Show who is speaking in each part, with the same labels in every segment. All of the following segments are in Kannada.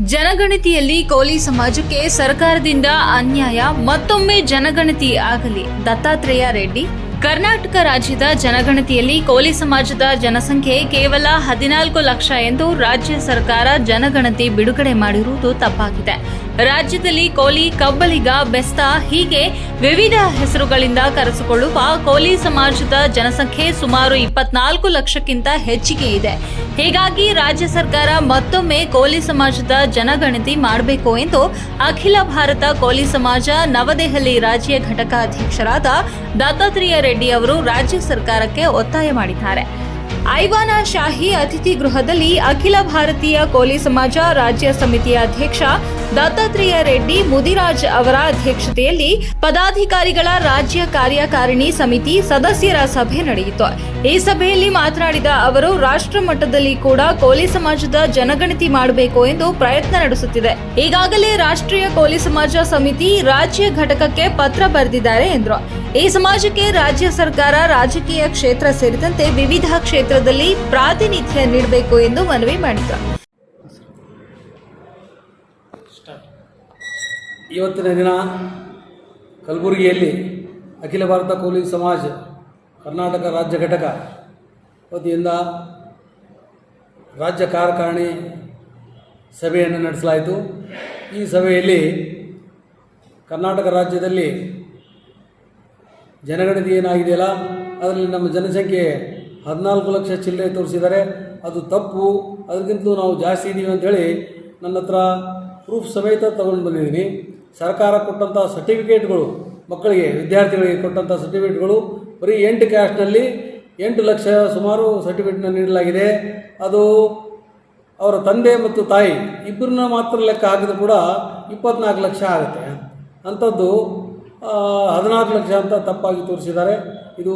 Speaker 1: ಜನಗಣತಿಯಲ್ಲಿ ಕೋಲಿ ಸಮಾಜಕ್ಕೆ ಸರ್ಕಾರದಿಂದ ಅನ್ಯಾಯ, ಮತ್ತೊಮ್ಮೆ ಜನಗಣತಿ ಆಗಲಿ. ದತ್ತಾತ್ರೇಯ ರೆಡ್ಡಿ, ಕರ್ನಾಟಕ ರಾಜ್ಯದ ಜನಗಣತಿಯಲ್ಲಿ ಕೋಲಿ ಸಮಾಜದ ಜನಸಂಖ್ಯೆ ಕೇವಲ ಹದಿನಾಲ್ಕು ಲಕ್ಷ ಎಂದು ರಾಜ್ಯ ಸರ್ಕಾರ ಜನಗಣತಿ ಬಿಡುಗಡೆ ಮಾಡಿರುವುದು ತಪ್ಪಾಗಿದೆ. ರಾಜ್ಯದಲ್ಲಿ ಕೋಲಿ, ಕಬ್ಬಲಿಗ, ಬೆಸ್ತ ಹೀಗೆ ವಿವಿಧ ಹೆಸರುಗಳಿಂದ ಕರೆಸಿಕೊಳ್ಳುವ ಕೋಲಿ ಸಮಾಜದ ಜನಸಂಖ್ಯೆ ಸುಮಾರು ಇಪ್ಪತ್ನಾಲ್ಕು ಲಕ್ಷಕ್ಕಿಂತ ಹೆಚ್ಚಿಗೆ ಇದೆ. ಹೀಗಾಗಿ ರಾಜ್ಯ ಸರ್ಕಾರ ಮತ್ತೊಮ್ಮೆ ಕೋಲಿ ಸಮಾಜದ ಜನಗಣತಿ ಮಾಡಬೇಕು ಎಂದು ಅಖಿಲ ಭಾರತ ಕೋಲಿ ಸಮಾಜ ನವದೆಹಲಿ ರಾಜ್ಯ ಘಟಕ ಅಧ್ಯಕ್ಷರಾದ ದತ್ತಾತ್ರೇಯ ರೆಡ್ಡಿ ಅವರು ರಾಜ್ಯ ಸರ್ಕಾರಕ್ಕೆ ಒತ್ತಾಯ ಮಾಡಿದ್ದಾರೆ. ಐವಾನ ಶಾಹಿ ಅತಿಥಿ ಗೃಹದಲ್ಲಿ ಅಖಿಲ ಭಾರತೀಯ ಕೋಲಿ ಸಮಾಜ ರಾಜ್ಯ ಸಮಿತಿಯ ಅಧ್ಯಕ್ಷ ದತ್ತಾತ್ರೇಯ ರೆಡ್ಡಿ ಮುದಿರಾಜ್ ಅವರ ಅಧ್ಯಕ್ಷತೆಯಲ್ಲಿ ಪದಾಧಿಕಾರಿಗಳ ರಾಜ್ಯ ಕಾರ್ಯಕಾರಿಣಿ ಸಮಿತಿ ಸದಸ್ಯರ ಸಭೆ ನಡೆಯಿತು. ಈ ಸಭೆಯಲ್ಲಿ ಮಾತನಾಡಿದ ಅವರು, ರಾಷ್ಟ್ರ ಮಟ್ಟದಲ್ಲಿ ಕೂಡ ಕೋಲಿ ಸಮಾಜದ ಜನಗಣತಿ ಮಾಡಬೇಕು ಎಂದು ಪ್ರಯತ್ನ ನಡೆಸುತ್ತಿದೆ. ಈಗಾಗಲೇ ರಾಷ್ಟ್ರೀಯ ಕೋಲಿ ಸಮಾಜ ಸಮಿತಿ ರಾಜ್ಯ ಘಟಕಕ್ಕೆ ಪತ್ರ ಬರೆದಿದ್ದಾರೆ ಎಂದರು. ಈ ಸಮಾಜಕ್ಕೆ ರಾಜ್ಯ ಸರ್ಕಾರ ರಾಜಕೀಯ ಕ್ಷೇತ್ರ ಸೇರಿದಂತೆ ವಿವಿಧ ಕ್ಷೇತ್ರದಲ್ಲಿ ಪ್ರಾತಿನಿಧ್ಯ ನೀಡಬೇಕು ಎಂದು ಮನವಿ ಮಾಡಿದರು.
Speaker 2: ಇವತ್ತಿನ ದಿನ ಕಲಬುರಗಿಯಲ್ಲಿ ಅಖಿಲ ಭಾರತ ಕೋಲಿ ಸಮಾಜ ಕರ್ನಾಟಕ ರಾಜ್ಯ ಘಟಕ ವತಿಯಿಂದ ರಾಜ್ಯ ಕಾರ್ಯಕಾರಿಣಿ ಸಭೆಯನ್ನು ನಡೆಸಲಾಯಿತು. ಈ ಸಭೆಯಲ್ಲಿ ಕರ್ನಾಟಕ ರಾಜ್ಯದಲ್ಲಿ ಜನಗಣತಿ ಏನಾಗಿದೆಯಲ್ಲ, ಅದರಲ್ಲಿ ನಮ್ಮ ಜನಸಂಖ್ಯೆ ಹದಿನಾಲ್ಕು ಲಕ್ಷ ಚಿಲ್ಲರೆ ತೋರಿಸಿದ್ದಾರೆ. ಅದು ತಪ್ಪು. ಅದಕ್ಕಿಂತಲೂ ನಾವು ಜಾಸ್ತಿ ಇದ್ದೀವಿ ಅಂಥೇಳಿ ನನ್ನ ಹತ್ರ ಪ್ರೂಫ್ ಸಮೇತ ತಗೊಂಡು ಬಂದಿದ್ದೀನಿ. ಸರ್ಕಾರ ಕೊಟ್ಟಂಥ ಸರ್ಟಿಫಿಕೇಟ್ಗಳು ಮಕ್ಕಳಿಗೆ, ವಿದ್ಯಾರ್ಥಿಗಳಿಗೆ ಕೊಟ್ಟಂಥ ಸರ್ಟಿಫಿಕೇಟ್ಗಳು ಬರೀ ಎಂಟು ಕ್ಯಾಸ್ಟ್ನಲ್ಲಿ ಎಂಟು ಲಕ್ಷ ಸುಮಾರು ಸರ್ಟಿಫಿಕೇಟ್ನ ನೀಡಲಾಗಿದೆ. ಅದು ಅವರ ತಂದೆ ಮತ್ತು ತಾಯಿ ಇಬ್ಬರನ್ನ ಮಾತ್ರ ಲೆಕ್ಕ ಹಾಕಿದ್ರು ಕೂಡ ಇಪ್ಪತ್ನಾಲ್ಕು ಲಕ್ಷ ಆಗುತ್ತೆ. ಅಂಥದ್ದು ಹದಿನಾಲ್ಕು ಲಕ್ಷ ಅಂತ ತಪ್ಪಾಗಿ ತೋರಿಸಿದ್ದಾರೆ. ಇದು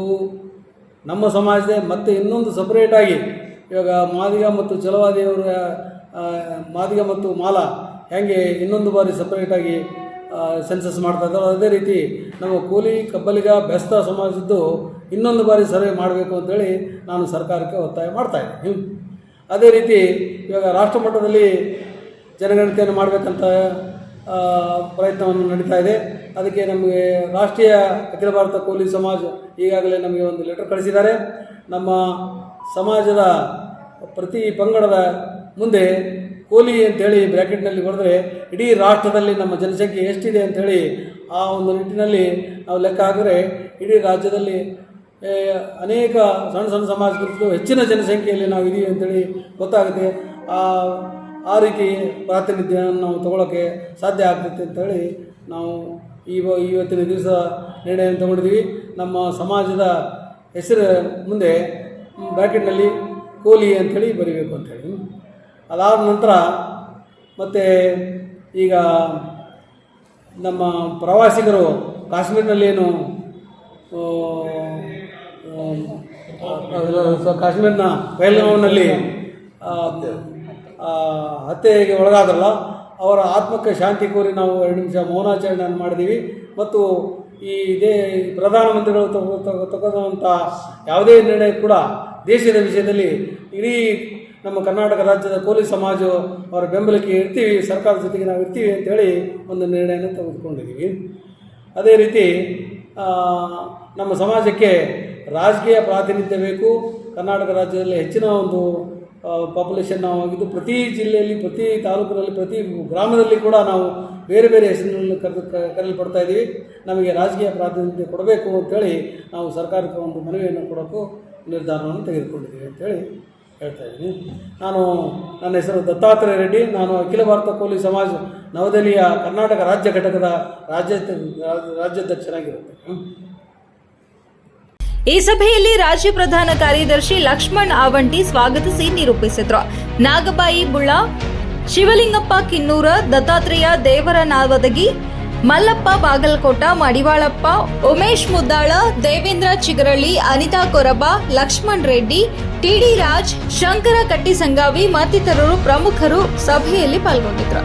Speaker 2: ನಮ್ಮ ಸಮಾಜದ ಮತ್ತೆ ಇನ್ನೊಂದು ಸಪ್ರೇಟಾಗಿ ಇವಾಗ ಮಾದಿಗ ಮತ್ತು ಚಲವಾದಿಯವರ ಮಾದಿಗ ಮತ್ತು ಮಾಲ ಹೇಗೆ ಇನ್ನೊಂದು ಬಾರಿ ಸಪ್ರೇಟಾಗಿ ಸೆನ್ಸಸ್ ಮಾಡ್ತಾ ಇದ್ದಾರೋ ಅದೇ ರೀತಿ ನಮ್ಮ ಕೂಲಿ ಕಬ್ಬಲಿಗ ಬೆಸ್ತ ಸಮಾಜದ್ದು ಇನ್ನೊಂದು ಬಾರಿ ಸರ್ವೆ ಮಾಡಬೇಕು ಅಂತೇಳಿ ನಾನು ಸರ್ಕಾರಕ್ಕೆ ಒತ್ತಾಯ ಮಾಡ್ತಾ ಇದ್ದೀನಿ. ಅದೇ ರೀತಿ ಇವಾಗ ರಾಷ್ಟ್ರ ಮಟ್ಟದಲ್ಲಿ ಜನಗಣತಿಯನ್ನು ಮಾಡಬೇಕಂತ ಪ್ರಯತ್ನವನ್ನು ನಡೀತಾ ಇದೆ. ಅದಕ್ಕೆ ನಮಗೆ ರಾಷ್ಟ್ರೀಯ ಅಖಿಲ ಭಾರತ ಕೋಲಿ ಸಮಾಜ ಈಗಾಗಲೇ ನಮಗೆ ಒಂದು ಲೆಟರ್ ಕಳಿಸಿದ್ದಾರೆ. ನಮ್ಮ ಸಮಾಜದ ಪ್ರತಿ ಪಂಗಡದ ಮುಂದೆ ಕೋಲಿ ಅಂತೇಳಿ ಬ್ರ್ಯಾಕೆಟ್ನಲ್ಲಿ ಹೊಡೆದ್ರೆ ಇಡೀ ರಾಷ್ಟ್ರದಲ್ಲಿ ನಮ್ಮ ಜನಸಂಖ್ಯೆ ಎಷ್ಟಿದೆ ಅಂಥೇಳಿ ಆ ಒಂದು ನಿಟ್ಟಿನಲ್ಲಿ ನಾವು ಲೆಕ್ಕ ಹಾಕಿದ್ರೆ ಇಡೀ ರಾಜ್ಯದಲ್ಲಿ ಅನೇಕ ಸಣ್ಣ ಸಣ್ಣ ಸಮಾಜಗಳು ಹೆಚ್ಚಿನ ಜನಸಂಖ್ಯೆಯಲ್ಲಿ ನಾವು ಇದೀವಿ ಅಂತೇಳಿ ಗೊತ್ತಾಗುತ್ತೆ. ಆ ಆ ರೀತಿ ಪ್ರಾತಿನಿಧ್ಯವನ್ನು ನಾವು ತಗೊಳ್ಳೋಕ್ಕೆ ಸಾಧ್ಯ ಆಗ್ತೈತೆ ಅಂತೇಳಿ ನಾವು ಇವ ಇವತ್ತಿನ ದಿವಸ ನಿರ್ಣಯವನ್ನು ತಗೊಂಡಿದ್ದೀವಿ. ನಮ್ಮ ಸಮಾಜದ ಹೆಸರು ಮುಂದೆ ಬ್ರ್ಯಾಕೆಟ್ನಲ್ಲಿ ಕೋಲಿ ಅಂಥೇಳಿ ಬರೀಬೇಕು ಅಂಥೇಳಿ. ಅದಾದ ನಂತರ ಮತ್ತು ಈಗ ನಮ್ಮ ಪ್ರವಾಸಿಗರು ಕಾಶ್ಮೀರ್ನಲ್ಲೇನು ಕಾಶ್ಮೀರ್ನ ಆ, ಹತ್ಯೆಗೆ ಒಳಗಾದ್ರಲ್ಲ ಅವರ ಆತ್ಮಕ್ಕೆ ಶಾಂತಿ ಕೋರಿ ನಾವು ಎರಡು ನಿಮಿಷ ಮೌನಾಚರಣೆಯನ್ನು ಮಾಡಿದ್ದೀವಿ. ಮತ್ತು ಈ ಇದೇ ಪ್ರಧಾನಮಂತ್ರಿಗಳು ತಗೋ ತಗೋ- ತಗೊಂಡಂಥ ಯಾವುದೇ ನಿರ್ಣಯ ಕೂಡ ದೇಶದ ವಿಷಯದಲ್ಲಿ ಇಡೀ ನಮ್ಮ ಕರ್ನಾಟಕ ರಾಜ್ಯದ ಕೋಲಿ ಸಮಾಜ ಅವರ ಬೆಂಬಲಕ್ಕೆ ಇರ್ತೀವಿ, ಸರ್ಕಾರದ ಜೊತೆಗೆ ನಾವು ಇರ್ತೀವಿ ಅಂತೇಳಿ ಒಂದು ನಿರ್ಣಯನ ತೆಗೆದುಕೊಂಡಿದ್ದೀವಿ. ಅದೇ ರೀತಿ ನಮ್ಮ ಸಮಾಜಕ್ಕೆ ರಾಜಕೀಯ ಪ್ರಾತಿನಿಧ್ಯ ಬೇಕು. ಕರ್ನಾಟಕ ರಾಜ್ಯದಲ್ಲಿ ಹೆಚ್ಚಿನ ಒಂದು ಪಾಪ್ಯುಲೇಷನ್ ನಾವು ಆಗಿದ್ದು ಪ್ರತಿ ಜಿಲ್ಲೆಯಲ್ಲಿ, ಪ್ರತಿ ತಾಲೂಕಿನಲ್ಲಿ, ಪ್ರತಿ ಗ್ರಾಮದಲ್ಲಿ ಕೂಡ ನಾವು ಬೇರೆ ಬೇರೆ ಹೆಸರಿನಲ್ಲಿ ಕರೆದು ಕರೆಯಲ್ಪಡ್ತಾ ಇದ್ದೀವಿ ನಮಗೆ ರಾಜಕೀಯ ಪ್ರಾತಿನಿಧ್ಯ ಕೊಡಬೇಕು ಅಂತೇಳಿ ನಾವು ಸರ್ಕಾರಕ್ಕೆ ಒಂದು ಮನವಿಯನ್ನು ಕೊಡೋಕ್ಕೂ ನಿರ್ಧಾರವನ್ನು ತೆಗೆದುಕೊಂಡಿದ್ದೀವಿ ಅಂತೇಳಿ ಹೇಳ್ತಾ ಇದ್ದೀನಿ. ನಾನು ನನ್ನ ಹೆಸರು ದತ್ತಾತ್ರೇಯ ರೆಡ್ಡಿ. ನಾನು ಅಖಿಲ ಭಾರತ ಕೋಲಿ ಸಮಾಜ ನವದೆಹಲಿಯ ಕರ್ನಾಟಕ ರಾಜ್ಯ ಘಟಕದ ರಾಜ್ಯ ರಾಜ್ಯಾಧ್ಯಕ್ಷರಾಗಿರುತ್ತೆ.
Speaker 1: ಈ ಸಭೆಯಲ್ಲಿ ರಾಜ್ಯ ಪ್ರಧಾನ ಕಾರ್ಯದರ್ಶಿ ಲಕ್ಷ್ಮಣ್ ಆವಂಟಿ ಸ್ವಾಗತಿಸಿ ನಿರೂಪಿಸಿದ್ರು. ನಾಗಬಾಯಿ ಬುಳ್ಳ, ಶಿವಲಿಂಗಪ್ಪ ಕಿನ್ನೂರ, ದತ್ತಾತ್ರೇಯ ದೇವರ ನಾವದಗಿ ಮಲ್ಲಪ್ಪ ಬಾಗಲಕೋಟ, ಮಡಿವಾಳಪ್ಪ, ಉಮೇಶ್ ಮುದ್ದಾಳ, ದೇವೇಂದ್ರ ಚಿಗರಳ್ಳಿ, ಅನಿತಾ ಕೊರಬ, ಲಕ್ಷ್ಮಣ್ ರೆಡ್ಡಿ ಟಿಡಿ ರಾಜ್, ಶಂಕರ ಕಟ್ಟಿಸಂಗಾವಿ ಮತ್ತಿತರರು ಪ್ರಮುಖರು ಸಭೆಯಲ್ಲಿ ಪಾಲ್ಗೊಂಡಿದ್ರು.